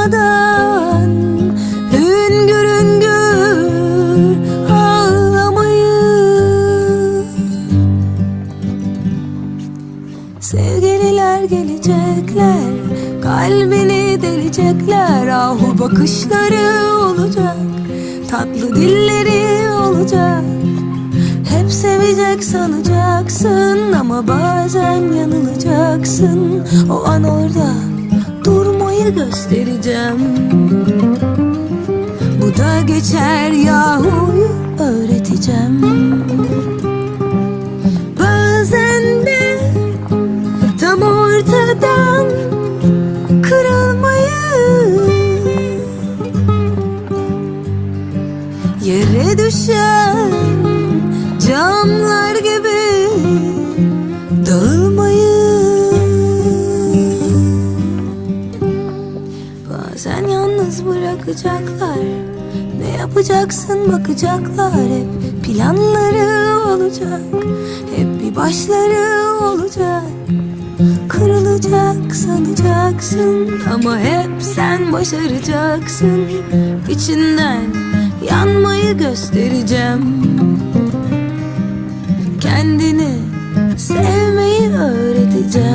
Utanmadan hüngür hüngür ağlamayı Sevgililer gelecekler Kalbini delecekler. Ahu bakışları olacak Tatlı dilleri olacak. Hep sevecek sanacaksın Ama bazen yanılacaksın. O an orada göstereceğim. Bu da geçer yahuyu öğreteceğim. Bazen de tam ortadan kırılmayı Yere düşen camlar gibi Bazen yalnız bırakacaklar. Ne yapacaksın bakacaklar. Hep planları olacak. Hep bir başları olacak. Kırılacak sanacaksın. Ama hep sen başaracaksın. İçinden yanmayı göstereceğim. Kendini sevmeyi öğreteceğim